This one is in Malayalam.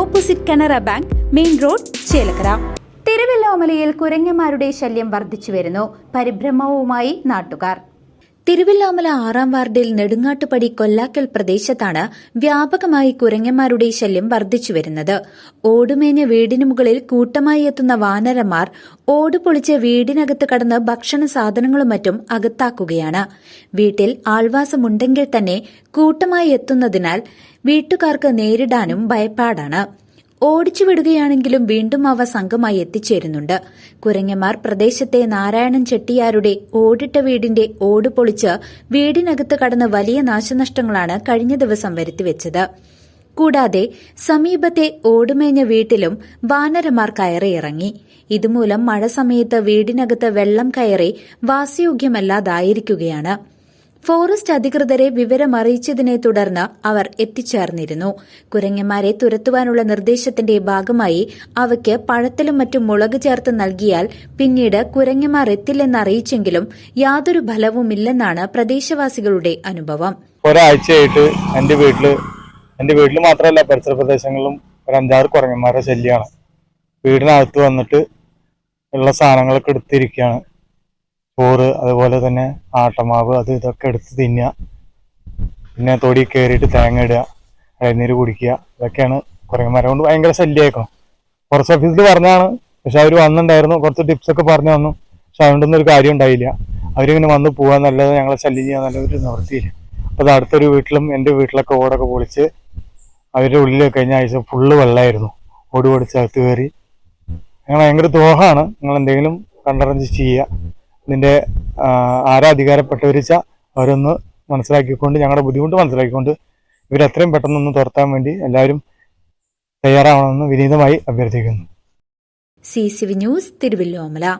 opposite Canara bank main road Chelakkara. തിരുവല്ലോമലയിൽ കുരങ്ങന്മാരുടെ ശല്യം വർദ്ധിച്ചു വരുന്നു പരിഭ്രമവുമായി നാട്ടുകാർ. തിരുവല്ലാമല ആറാം വാർഡിൽ നെടുങ്ങാട്ടുപടി കൊല്ലാക്കൽ പ്രദേശത്താണ് വ്യാപകമായി കുരങ്ങന്മാരുടെ ശല്യം വർദ്ധിച്ചുവരുന്നത്. ഓടുമേഞ്ഞ വീടിനു മുകളിൽ കൂട്ടമായി എത്തുന്ന വാനരന്മാർ ഓടുപൊളിച്ച് വീടിനകത്ത് കടന്ന് ഭക്ഷണ സാധനങ്ങളും മറ്റും അകത്താക്കുകയാണ്. വീട്ടിൽ ആൾവാസമുണ്ടെങ്കിൽ തന്നെ കൂട്ടമായി എത്തുന്നതിനാൽ വീട്ടുകാർക്ക് നേരിടാനും ഭയപ്പാടാണ്. ഓടിച്ചു വിടുകയാണെങ്കിലും വീണ്ടും അവ സംഘമായി എത്തിച്ചേരുന്നുണ്ട്. കുരങ്ങന്മാർ പ്രദേശത്തെ നാരായണൻ ചെട്ടിയാരുടെ ഓടിട്ട വീടിന്റെ ഓട് പൊളിച്ച് വീടിനകത്ത് കടന്ന് വലിയ നാശനഷ്ടങ്ങളാണ് കഴിഞ്ഞ ദിവസം വരുത്തിവെച്ചത്. കൂടാതെ സമീപത്തെ ഓടുമേഞ്ഞ വീട്ടിലും വാനരമാർ കയറിയിറങ്ങി ഇതുമൂലം മഴ സമയത്ത് വീടിനകത്ത് വെള്ളം കയറി വാസയോഗ്യമല്ലാതായിരിക്കുകയാണ്. ഫോറസ്റ്റ് അധികൃതരെ വിവരമറിയിച്ചതിനെ തുടർന്ന് അവർ എത്തിച്ചേർന്നിരുന്നു. കുരങ്ങന്മാരെ തുരത്തുവാനുള്ള നിർദ്ദേശത്തിന്റെ ഭാഗമായി അവയ്ക്ക് പഴത്തിലും മറ്റും മുളക് ചേർത്ത് നൽകിയാൽ പിന്നീട് കുരങ്ങന്മാർ എത്തില്ലെന്നറിയിച്ചെങ്കിലും യാതൊരു ഫലവുമില്ലെന്നാണ് പ്രദേശവാസികളുടെ അനുഭവം. ഒരാഴ്ചയായിട്ട് എന്റെ വീട്ടിൽ എന്റെ വീട്ടിൽ മാത്രമല്ല പരിസര പ്രദേശങ്ങളിലും ഒരു അഞ്ചാറ് കുരങ്ങന്മാരുടെ ശല്യമാണ്. വീടിനകത്ത് വന്നിട്ട് ഉള്ള സാധനങ്ങളൊക്കെ എടുത്തിരിക്കുകയാണ്. ചോറ് അതുപോലെ തന്നെ ആട്ടമാവ് അത് ഇതൊക്കെ എടുത്ത് തിന്നുക. പിന്നെ തൊടി കയറിയിട്ട് തേങ്ങ ഇടുക ഇളനീര് കുടിക്കുക. ഇതൊക്കെയാണ് കുരങ്ങന്മാരെ കൊണ്ട് ഭയങ്കര ശല്യമായിക്കണം കുറച്ച് ഓഫീസിൽ പറഞ്ഞാണ് പക്ഷെ അവർ വന്നിട്ടുണ്ടായിരുന്നു. കുറച്ച് ടിപ്സ് ഒക്കെ പറഞ്ഞു വന്നു പക്ഷെ അതുകൊണ്ടൊന്നും ഒരു കാര്യം ഉണ്ടായില്ല. അവരിങ്ങനെ വന്ന് പോകാൻ നല്ലത് ഞങ്ങളെ ശല്യം ചെയ്യാൻ ഒരു നിവൃത്തിയില്ല. അപ്പോൾ അത് അടുത്തൊരു വീട്ടിലും എന്റെ വീട്ടിലൊക്കെ ഓടൊക്കെ പൊളിച്ച് അവരുടെ ഉള്ളിൽ കഴിഞ്ഞ ആഴ്ച ഫുള്ള് വെള്ളമായിരുന്നു. ഓടി പൊടിച്ച് അകത്ത് കയറി. ഞങ്ങൾ ഭയങ്കര ദ്രോഹമാണ് നിങ്ങൾ എന്തെങ്കിലും കണ്ടറിഞ്ഞ് ചെയ്യുക. ഇതിന്റെ ആരാ അധികാരപ്പെട്ടവർ വെച്ചാൽ അവരൊന്ന് മനസ്സിലാക്കിക്കൊണ്ട് ഞങ്ങളുടെ ബുദ്ധിമുട്ട് മനസ്സിലാക്കിക്കൊണ്ട് ഇവരെത്രയും പെട്ടെന്നൊന്ന് തുരത്താൻ വേണ്ടി എല്ലാവരും തയ്യാറാവണമെന്ന് വിനീതമായി അഭ്യർത്ഥിക്കുന്നു. C C V news Thiruvilwamala